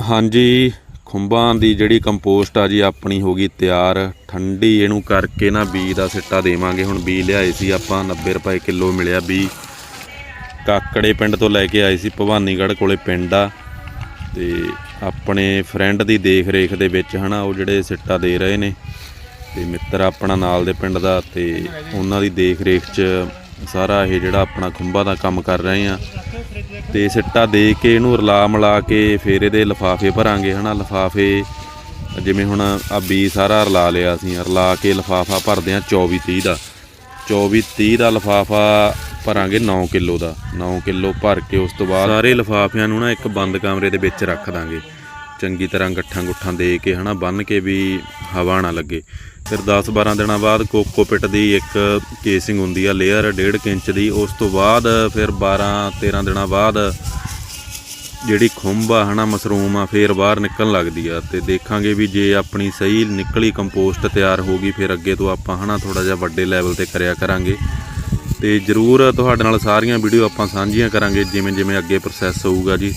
ਹਾਂਜੀ, ਖੁੰਬਾਂ ਦੀ ਜਿਹੜੀ ਕੰਪੋਸਟ ਆ ਜੀ, ਆਪਣੀ ਹੋ ਗਈ ਤਿਆਰ। ਠੰਡੀ ਇਹਨੂੰ ਕਰਕੇ ਨਾ ਬੀ ਦਾ ਸਿੱਟਾ ਦੇਵਾਂਗੇ। ਹੁਣ ਬੀ ਲਿਆਏ ਸੀ ਆਪਾਂ 90 ਰੁਪਏ ਕਿਲੋ ਮਿਲਿਆ ਬੀ। ਕਾਕੜੇ ਪਿੰਡ ਤੋਂ ਲੈ ਕੇ ਆਏ ਸੀ, ਭਵਾਨੀਗੜ੍ਹ ਕੋਲੇ ਪਿੰਡ ਆ। ਤੇ ਆਪਣੇ ਫਰੈਂਡ ਦੀ ਦੇਖ ਰੇਖ ਦੇ ਵਿੱਚ ਹਨਾ, ਉਹ ਜਿਹੜੇ ਸਿੱਟਾ ਦੇ ਰਹੇ ਨੇ। ਤੇ ਮਿੱਤਰ ਆਪਣਾ ਨਾਲ ਦੇ ਪਿੰਡ ਦਾ, ਤੇ ਉਹਨਾਂ ਦੀ ਦੇਖ ਰੇਖ 'ਚ ਸਾਰਾ ਇਹ ਜਿਹੜਾ ਆਪਣਾ ਖੁੰਬਾਂ ਦਾ ਕੰਮ ਕਰ ਰਹੇ ਆ ਤੇ ਸਿੱਟਾ ਦੇ ਕੇ ਇਹਨੂੰ ਰਲਾ ਮਿਲਾ ਕੇ ਫਿਰ ਇਹਦੇ ਲਫਾਫੇ ਭਰਾਂਗੇ, ਹਨਾ? ਲਫਾਫੇ ਜਿਵੇਂ ਹੁਣ ਆ ਬੀ ਸਾਰਾ ਰਲਾ ਲਿਆ ਅਸੀਂ ਰਲਾ ਕੇ ਲਫਾਫਾ ਭਰਦੇ ਆ 24 30 ਦਾ। 24 30 ਦਾ ਲਫਾਫਾ ਭਰਾਂਗੇ 9 ਕਿਲੋ ਦਾ। 9 ਕਿਲੋ ਭਰ ਕੇ ਉਸ ਤੋਂ ਬਾਅਦ ਸਾਰੇ ਲਫਾਫਿਆਂ ਨੂੰ ਨਾ ਇੱਕ ਬੰਦ ਕਮਰੇ ਦੇ ਵਿੱਚ ਰੱਖ ਦਾਂਗੇ। ਚੰਗੀ ਤਰ੍ਹਾਂ ਗੱਠਾਂ ਗੁੱਠਾਂ ਦੇ ਕੇ, ਹਨਾ? ਬੰਨ ਕੇ ਵੀ ਹਵਾ ਨਾ ਲੱਗੇ। ਫਿਰ 10 12 ਦਿਨਾਂ ਬਾਅਦ ਕੋਕੋਪਿਟ ਦੀ ਇੱਕ ਕੇਸਿੰਗ ਹੁੰਦੀ ਆ ਲੇਅਰ 1.5 ਇੰਚ ਦੀ। ਉਸ ਤੋਂ ਬਾਅਦ ਫਿਰ 12 13 ਦਿਨਾਂ ਬਾਅਦ ਜਿਹੜੀ ਖੁੰਭ ਆ ਹਨਾ, ਮਸਰੂਮ ਆ, ਫੇਰ ਬਾਹਰ ਨਿਕਲਣ ਲੱਗਦੀ ਆ। ਤੇ ਦੇਖਾਂਗੇ ਵੀ ਜੇ ਆਪਣੀ ਸਹੀ ਨਿਕਲੀ ਕੰਪੋਸਟ ਤਿਆਰ ਹੋ ਗਈ, ਫਿਰ ਅੱਗੇ ਤੋਂ ਆਪਾਂ ਹਨਾ ਥੋੜਾ ਜਿਹਾ ਵੱਡੇ ਲੈਵਲ ਤੇ ਕਰਿਆ ਕਰਾਂਗੇ। ਤੇ ਜਰੂਰ ਤੁਹਾਡੇ ਨਾਲ ਸਾਰੀਆਂ ਵੀਡੀਓ ਆਪਾਂ ਸਾਂਝੀਆਂ ਕਰਾਂਗੇ ਜਿਵੇਂ ਜਿਵੇਂ ਅੱਗੇ ਪ੍ਰੋਸੈਸ ਹੋਊਗਾ ਜੀ।